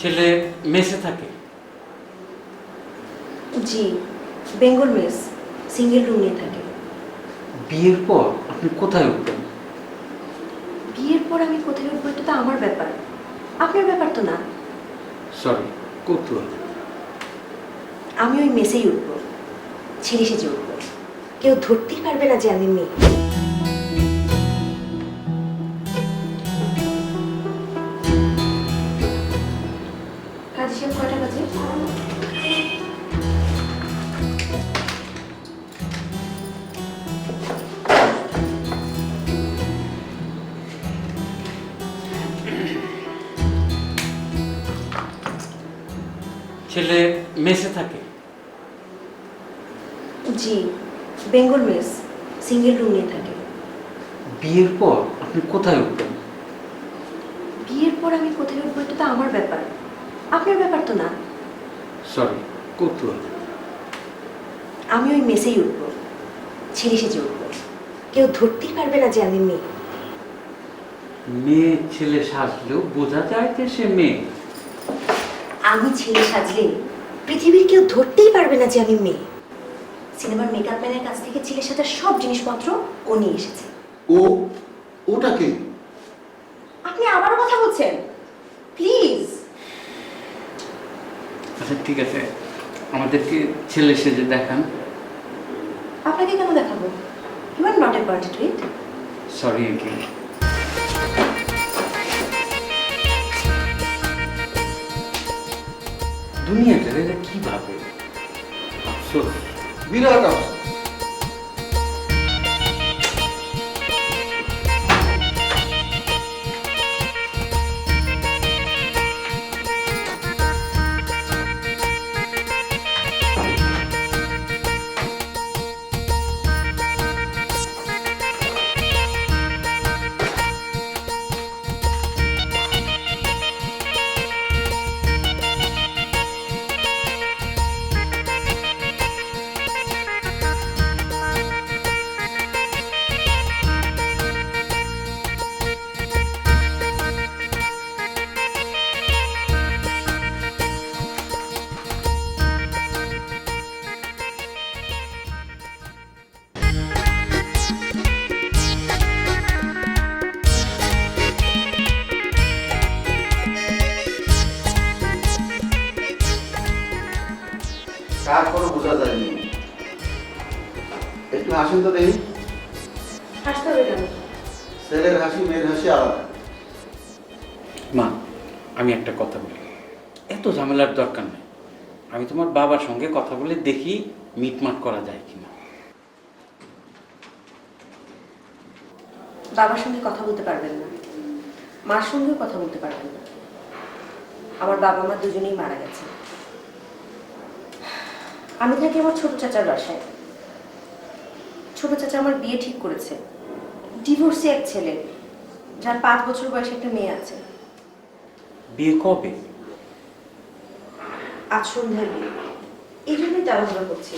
ছেলে মেসে থাকে? জি বেঙ্গল মেস সিঙ্গেল রুম নিয়ে থাকে। বিয়ের পর আপনি কোথায় উঠবেন? বিয়ের পর আমি কোথায় উঠবো এটা তো আমার ব্যাপার। আপনার ব্যাপার তো না? সরি কৌতূহল। আমি ওই মেসেই উঠবো ছেড়ে সেজে উঠবো। কেউ ধরতেই পারবে না যে আমি মেয়ে। কয়টা বাজে? ছেলে মেসে থাকে? জি বেঙ্গল মেস সিঙ্গেল রুম নিয়ে থাকে। বিয়ের পর আপনি কোথায় উঠবেন? বিয়ের পর আমি কোথায় উঠবো এটা তো আমার ব্যাপার। আপনার ব্যাপার তো না। সরি কৌতূহল আমি ওই মেসেই উঠবো ছেড়ে সেজে উঠবো। কেউ ধরতেই পারবে না যে আমি মেয়ে। মেয়ে ছেলে সাজলেও বোঝা যায় যে সে মেয়ে। আমি ছেলে সাজলে পৃথিবীর কেউ ধরতেই পারবে না যে আমি মেয়ে। সিনেমার মেকআপ ম্যানের কাছ থেকে ছেলে সাজার সব জিনিসপত্র ও নিয়ে এসেছে। ও? ওটাকে আপনি আবারও কথা বলছেন? প্লিজ আচ্ছা ঠিক আছে। আমাদেরকে ছেলে সেজে দেখান। আপনাকে কেন দেখাবো? You are not a party to it sorry again দুনিয়াটা এটা কি ভাবে? আফসোস। বিরাট আফসোস। কার কোনো বোঝা যায়নি। একটু হাসেন তো দেখি। হাসতে হবে কেন? ছেলের হাসি মেয়ের হাসি আলাদা। মা আমি একটা কথা বলি। এত ঝামেলার দরকার নেই। আমি তোমার বাবার সঙ্গে কথা বলে দেখি মিটমাট করা যায় কিনা। বাবার সঙ্গে কথা বলতে পারবেন না। মার সঙ্গেও কথা বলতে পারবেন না। আমার বাবা মা দুজনেই মারা গেছে। আমি থাকি আমার ছোট চাচার বাসায়। ছোট চাচা আমার বিয়ে ঠিক করেছে। ডিভোর্সি এক ছেলে যার পাঁচ বছর বয়সে একটা মেয়ে আছে। বিয়ে কবে? আজ সন্ধ্যায় বিয়ে। এই জন্যই তাড়াহুড়ো করছি।